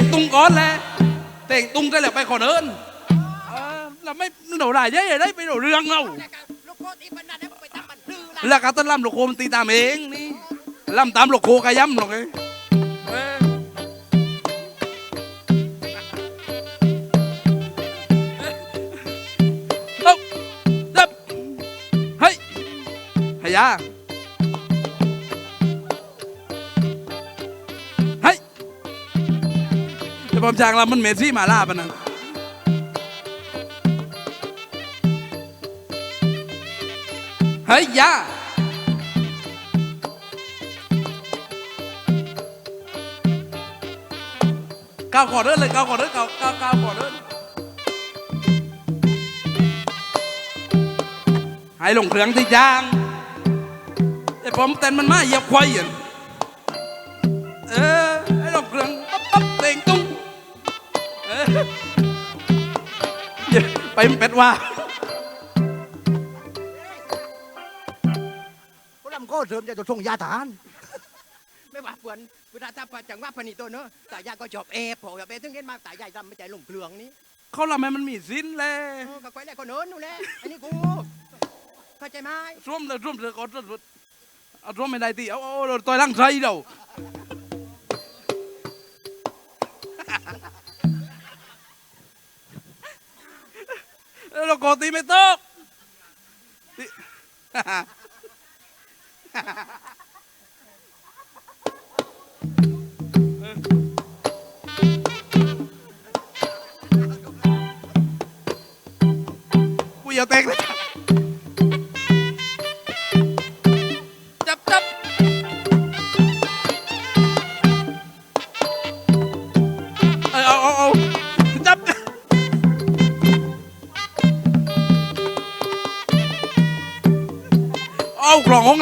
งตุ้งก่อนแหละเต่งตุ้งได้แล้วไปขอเดินเออเราไม่หนูได้ยอะได้ไปหนูเรื่องเอาลูกโคตีปันนันไปทำมันลือละแล้วก็ต้นลำลูกโคมันตีตามเองนี่ลำตามลูกโคกระยำหรอกไอ้เออเอ้าดับเฮ้ยฮยา ผมจางลำมันเมซี่มาล่าปะนะเฮ้ยยาก้าวก่อนเดินเลยก้าวก่อนเดินก้าวก้าวก้าวก่อนเดินให้ลงเครื่องที่ยางไอ้ผมเต้นมันมาเหยียบควายอะเอ ไปมันเป็ดว่าผู้ลำก็เสริมจะตัวทรงยาทหารไม่ว่าเพื่อนเวลาถ้าจังว่าปนิตัวเนอะตายายก็จบเอฟผมจบเอถึงเห็นมาตายายทำไม่ใจลงเครื่องนี้เขาทำให้มันมีสิ้นเลยเออก็ควายแรกคนเนินนู่นแหละอันนี้กูเข้าใจไหมร่วมเลยร่วมเลยก่อนร่วมเลยเอาร่วมไม่ได้ตีเอาเอาเอาต่อยร่างใจเดียว เร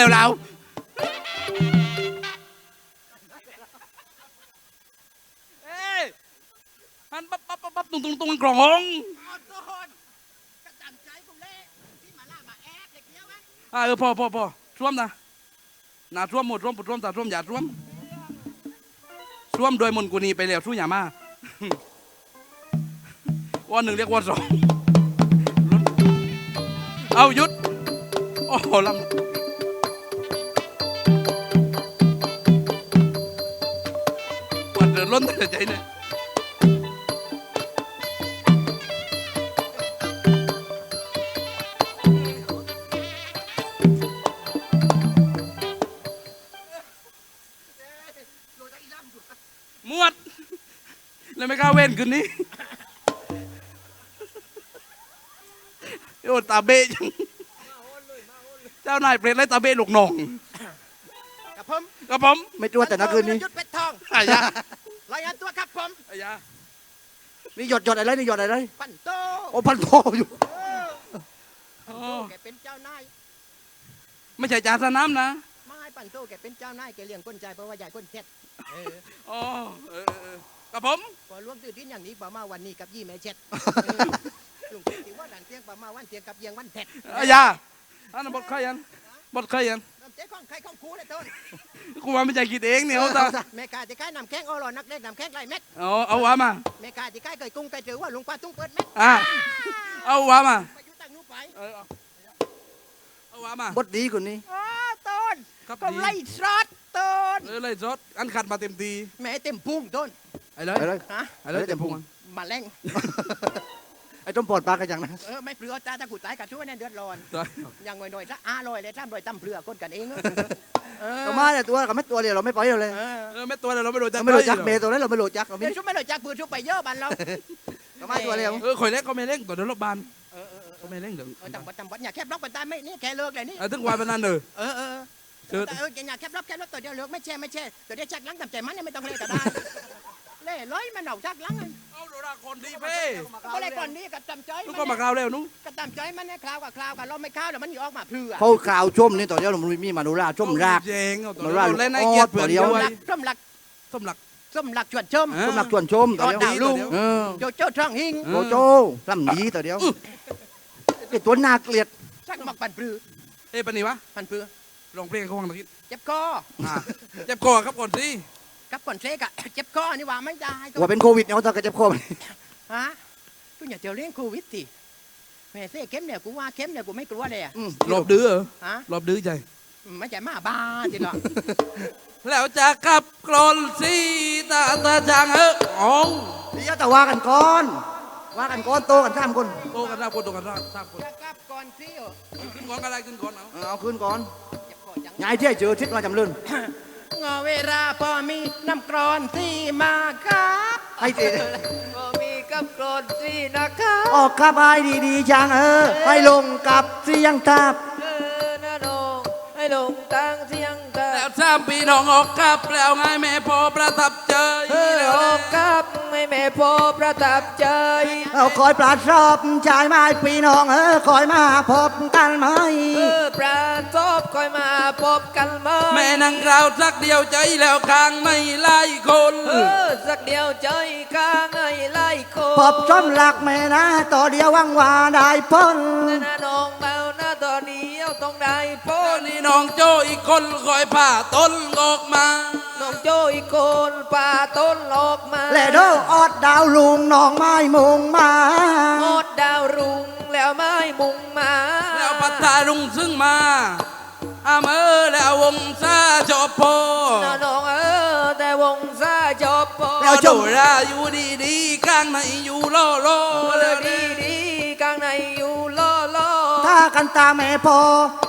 แล้วแล้วเอ้ยหันปั๊บปั๊บปั๊บปั๊บตุ้งตุ้งตุ้งกล่องห้องขอโทษกระตั้งใจกูเล่ที่มาล่ามาแอบเด็กเดียวไหมอ่าเออพอพอพอร่วมนะหนาร่วมหมดร่วมปุดร่วมตาร่วมอย่าร่วมร่วมโดยมนต์กุนีไปแล้วสู้อย่ามาวันหนึ่งเรียกว่าสองเอาหยุด โอ้โหลำ นแต่ใจเนี่ยมวด แล้วไม่กล้าเว้นคืนนี้โอ้ตาเบะจังเจ้านายเปรตไล่ตาเบะลูกน้องกับผมกับผมไม่จวดแต่นะคืนนี้ยุดเป็ดทองอายะ รายงานตัวครับผมอายะนี่หยดหยดอะไรนี่หยดอะไรปันโตโอ้พันโทอยู่อ๋อแกเป็นเจ้านายไม่ใช่จ่าสนามนะไม่ปันโตแกเป็นเจ้านายแกเลี้ยงคนใจเพราะว่าใหญ่คนเท็ดเอออ๋อเออเออเออกับผมพอล่วงตื่นดินอย่างนี้ป่ามาวันนี้กับยี่แม่เช็ดลุงถือว่าหลังเตียงป่ามาวันเตียงกับเยียงวันเท็ดอายะอันนั้นบทใครยันบทใครยันน้ำเจ๊ของใครของครูเลยต้นกูว่าไม่ใช่คิดเองเนี่ยเอาตาแม่กาจะใกล้น้ำแข้งอ้อรอนักเล่นน้ำแข้งไรเม็ดเอาเอาว่ามาแม่กาจะใกล้เคยกุ้งเคยถือว่าลุงป้าตุ้งเปิดเม็ดอะเอาว่ามาไปอยู่ตั้งนู้นไปเออเอาเอาว่ามาบดดีคนนี้อ๋อต้นครับก็ดีไล่ซอดต้นเออเลยจดอันขัดมาเต็มทีแม่เต็มพุงต้นไอ้เลยไปเลยฮะไอ้เลยเต็มพุงอะมาแรงไอ้ต้มปอดปลากระจังนะ เออไม่เปลือจ้าถ้ากูตายกับช่วยเนี่ยเดือดร้อนตายอย่างหน่อยๆสักอาลอยเลยถ้าลอยตั้มเปลือคนกันเองเออก็มาแต่ตัวกับไม่ตัวเดียวเราไม่ปล่อยเราเลยเออเออไม่ตัวเลยเราไม่โดนจัเราไม่รู้จักเมย์ตัวนั้นเราไม่รู้จักเราไม่เดี๋ยวชุบไม่ลอยจากปืนชุบไปเยอะบันเราก็มาตัวเดียวเออข่อยเล็กก็ไม่เล่งตัวเดี๋ยวรถบานเออเออเออก็ไม่เล่งเดี๋ยวเออจำบัดจำบัดอย่าแคบล็อกไปตายไม่นี่แค่เลิกเลยนี่เออถึงวันเป็นนั่นเด้อเออเออเจอแต่เอออย่าแคบล็อกแคบล็อกตัวเดียวเลิกไม่แช่ไม่แช่ตัวเดียวชักหลังตำใจมันเนี่ยไม่ต้องเล่ก็ได้ เล่ร้อยมันเอาชักหลังเอาโดราคนดีเพ่ก็เลยก่อนนี้กับตำใจลูกมันก็มาคราวแล้วนู้กับตำใจมันเนี่ยคราวกับคราวกับเราไม่คราวแล้วมันอยู่ออกมาเพื่อเขาข่าวชมนี่ตัวเดียวเรามีมาดูราชมราก เจงเอาตัวมันว่าเล่นให้เกียรติเพื่อนอ๋อตัวเดียวด้วยส้มหลักส้มหลัก ส้มหลักชวนชมเออ ชมรักชวนชมตัวเดียวดาวลุงเออโจโจ้ช่องหิงโจโจ้ลำดีตัวเดียวไอ้ตัวน่าเกลียดชักหมักปั่นปลือเอ้ยปานนี่วะปั่นปลือลองเพลงเขาฟังตะกี้เจ็บคออ่าเจ็บคอครับก่อนสิ กับก่อนเซกอะเจ็บคอนี่ว่าไม่ได้ตัวว่าเป็นโควิดเนี่ยเขาต้องกระเจ็บคอไหมฮะกูอย่าเจอเรื่องโควิดสิแม่เซ่เข้มเนี่ยกูว่าเข้มเนี่ยกูไม่กลัวเลยอะอืมรอบดื้อเหรอฮะรอบดื้อใจไม่ใช่หมาบ้าจริงหรอแล้วจะกลับกรอนสีตาตาจางเอออ๋องเดี๋ยวแต่ว่ากันก่อน ว่ากันก่อนโตกันสามคนโตกันสามคนโตกันสามคนจะกลับก่อนสิโอขึ้นก่อนอะไรขึ้นก่อนเอาเออเอาคืนก่อนเจ็บคอจังยายเที่ยเจอทิศมาจำเริญ งอเวลาพอมีน้ำกรอนที่มาครับให้เจพอมีกับกรอนที่นะครับ ออกขับายดีๆจางเออ ให้ลงกับเสียงทับเออนะน้องให้ลงตั้งเสียงกัแล้วบสามปีน้องออกกลับแล้วไงแม่พอประทับใจเออแล้วออ กครับไม่แม่พอประทับใจ เอาคอยปราดชอบชายไม้ปีน้องเออคอยมาพบกันไหมเออประจบคอยมาพบกันไหมแม่นั่งกล่าวสักเดียวใจแล้วกลางไม่ไล่คนเออสักเดียวใจข้างไอ้ไล่โคพบชมหลักแม่นะต่อเดียววังว่าได้พ้นนะน้องเมาหน้าตอนนี้เอาต้องได้พ้นนี่น้องโจอีกคนคอยผ่าต้นออกมา น้องโจอีกคนป่าต้นออก เด้ออดดาวลุงน้องไม้มุงมาโอดดาวรุงแล้วไม้มุงมาแล้วปัตตาลุงซึ่งมาอามเออแล้ววงซาจอบพอน้าน้องเออแต่วงซาจบพอแล้วโดราอยู่ดีๆกลางในอยู่ล่อล่อเลแล้วยดีดีดีกลางในอยู่ล่อล่อถ้ากันตาแม่พอ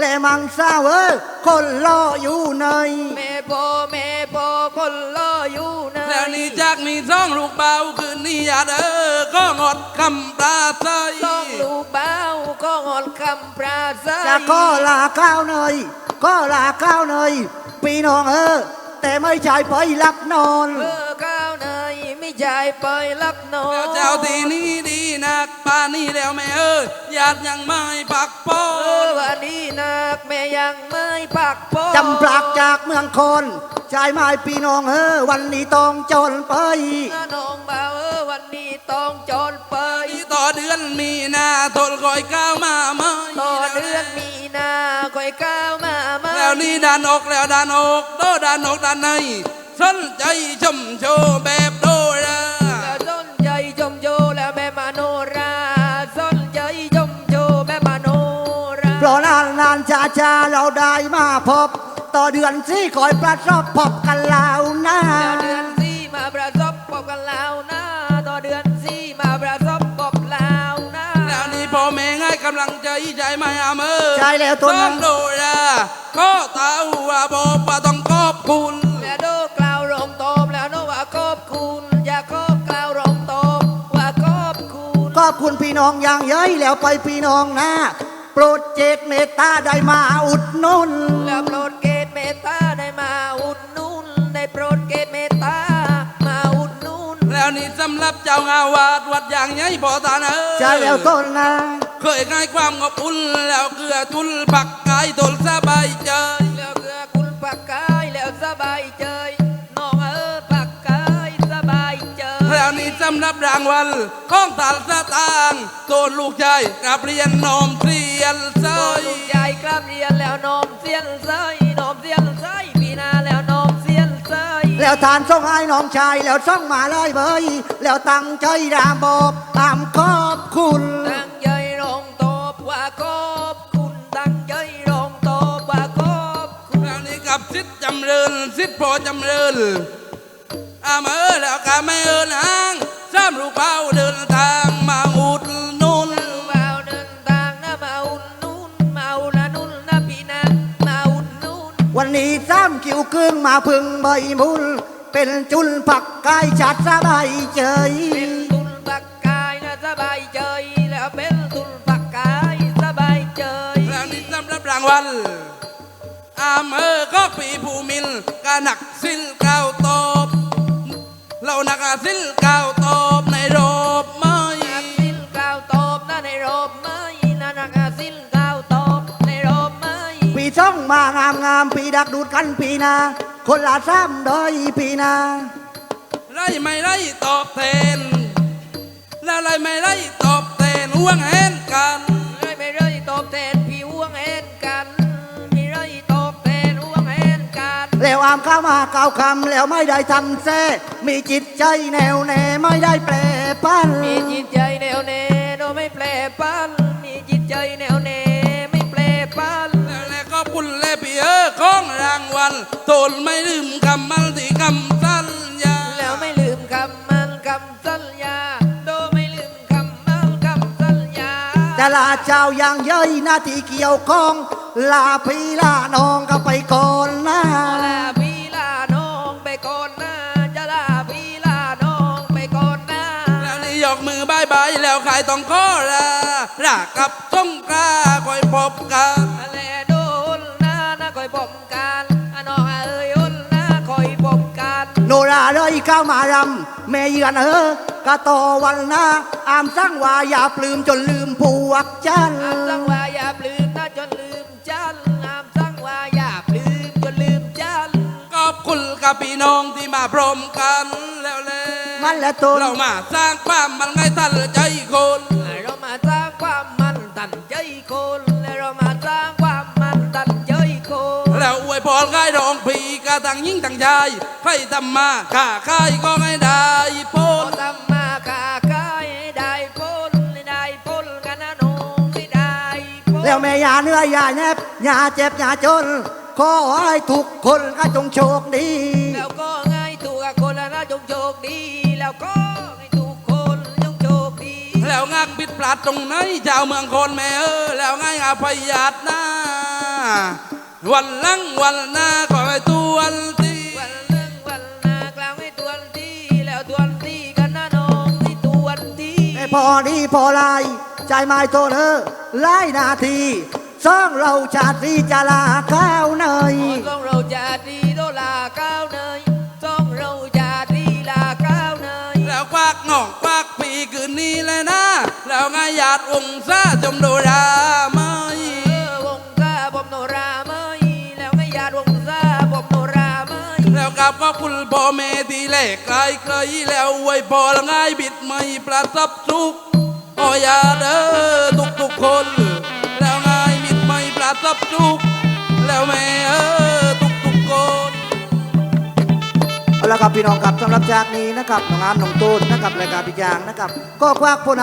และมังสาวเออคนรออยู่ใน แม่พอแม่ องลูกเบาคืนนี้อย่าเด้อก็งดคำปราศัยต้องลูกเบ้าก็งอนคำปราศัยจะก็ลาข้าวเนยก็ลาข้าวเนยปีน้องเออแต่ไม่ใช่ไปลักนอนเออก้าวในไม่ใช่ไปลักนอแล้วนเจ้าทีนี้ดีนั กป่านนี้แล้วแม่เอ้ยญาติยังไม่ปักปอเออนวันนี้นักแม่ยังไม่ปักปอนจำปลักจากเมืองคอนชายไม้ปีน้องเออวันนี้ต้องจนไปน้าน้องบ่าวเออวันนี้ต้องจนไปอีต่อเดือนมีนาทนคอยก้าวมาไหมต่อเดือนมีนาคอยก้าวมามาแล้วนี่ด้านอกแล้วด้านอกโดด้านอกด้านในสนใจชมโชว์แบบานนานๆชาชาๆเราได้มาพบ ต่อเดือนสี่คอยประสบพบกันแล้วนะแล้วเดือนสี่มาประสบพบกันแล้วนะต่อเดือนสี่มาประสบพบแล้วนะแล้วนี่พ่อแม่ให้กำลังใจใจไม่อามเออใช่แล้วตัวต้นั้อนงโดราก็ตาหัวบอกว่าต้องขอบคุณแล้วโดกล่าวรองตอบแล้วโนว่าขอบคุณอย่าขอบกล่าวรองตอบว่าขอบคุณขอบคุณพี่น้องอย่างเย้ยแล้วไปพี่น้องนะโปรดเจกเมตตาได้มาอุดหนุนแล้วโปรดเกตเมตตาได้มาอุดหนุนได้โปรดเกตเมตตามาอุดหนุนแล้วนี่สำหรับเจ้าอาวาสวัดอย่างไงพอตาเนอใช่แล้วต้นนะเคยง่ายความอบอุ่นแล้วเกลือทุนปักกายตนสบายใจแล้วเกลือคุณปักกายแล้วสบาย รับรางวัลของตาลสตางค์โตนลูกชายกลับเรียนนอมเสียนเซโตยลูกใหญ่กลับเรียนแล้วน้อมเสียนเซยน้อมเสียนเซยปีหนาแล้วน้อมเสียนเซยแล้วทานส่งให้น้องชายแล้วส่งมาเลยเบยแล้วตั้งใจรามบอกตามขอบคุณตั้งใจร้องตอบว่าขอบคุณตั้งใจร้องตอบว่าขอบคุณแล้วนี่กับสิทธิ์จำเริญสิทธิ์พอจำเริญอามาเออแล้วกาไม่เอินอ้างซ้ำลูกเป้าเดินทางมาอุดหนุนลูกบ่าวเดินทางนะมาอุดหนุนมาอุดหนุนนะพี่นะมาอุดหนุนวันนี้ซ้ำคิวกึ่งมาพึ่งใบมุลเป็นจุลผักกายจัดสบายเจยเป็นตุลปักกายนะสบายใจแล้วเป็นตุลปักกายสบายใจแล้วนี่สำหรับรางวัลอาเมอก็ปีภูมินกาหนักสิลเก้าวตบเรานักสิลเก้าางามงามๆปีดักดูดกันปีนา คนละซ้ำโดยปีนาไล่ไม่ไล่ตอบแทนแล้วไล่ไม่ไล่ตอบแทนห่วงแหนกันไม่ไม่เลยตอบแทนพี่ห่วงแหนกันไม่เลยตอบแทนห่วงแหนกันแแล้วอามเข้ามาเก้าวคำแล้วไม่ได้ทำแซ่มีจิตใจแน่วแน่ไม่ได้แปรพันมีจิตใจแน่วแน่โดยไม่แปรปัน วัลโตนไม่ลืมคำมันที่คำสัญญาแล้วไม่ลืมคำมันคำสัญญาโดยไม่ลืมคำมันคำสัญญาจะลาเจ้าอย่างเย้ยหน้าที่เกี่ยวข้อง ลาพี่ลาน้องก็ไปก่อนนะลาพี่ลาน้องไปก่อนนะจะลาพี่ลาน้องไปก่อนนะแล้วนี่ยกมือบายบายแล้วใครต้องขอลารักกับสงกรานต์คอยพบกัน เลยเข้ามารำแม่เยือนเออกะต่อวันหน้าอามสร้างว่าอย่าปลืมจนลืมพวกจัน อามสั่งว่าอย่าลืมนะจนลืมจันอามสั่งว่าอย่าลืมจนลืมจันขอบคุณกับพี่น้องที่มาพร้อมกันแล้วแลมันและตนเรามาสร้างความมันไงทันใจคน กะทั้งยิ่งทั้งชายใครทำมาค้าขายก็ให้ได้พ้โอ้นทำมาค้าขายให้ได้ผลให้ได้ผลกันนะน้องให้ได้ผลแล้วแม่อย่าเหนื่อยอย่าแนบอย่าเจ็บอย่าจนขอให้ทุกคนก็จงโชคดี แล้วก็ง่ายถูกกับคนละนะจงโชคดี แล้วก็ให้ทุกคนจงโชคดี แล้วงักปิดปลัดตรงไหนเจ้าเมืองคนแม่เออแล้วง่ายอาพยาดหน้า วันหลังวันหน้าก็ไปตัวนทีวันหนึ่งวันหน้ากลางให้ตวนที่แล้วตวนที่กันนะน้องให้ตวนที่ไอ้พอดีพอลายใจไม้โตเธอไล่นาทีสร้างเราชาติที่จะลาข้าวเนยต้องเราจะดีโดลาก้าวเนยต้องเราจะดีลาก้าวเนยแล้วควักงอกควักปีคืนนี้เลยนะแล้วง่ายหยาดองศาจมโดราไหม แล้วกับก็คุณพ่อแม่ที่แลกไกลไกลแล้วอวยพอละง่ายบิดไม่ประทับทุกโอ้ยาเด้อทุกทุกคน แล้วง่ายบิดไม่ประทับทุกแล้วแม่เออทุกทุกคนเอาละครับพี่น้องครับสำหรับจากนี้นะครับน้องอามน้องตูนนะครับรายการพิจางนะครับ ก็ควักพล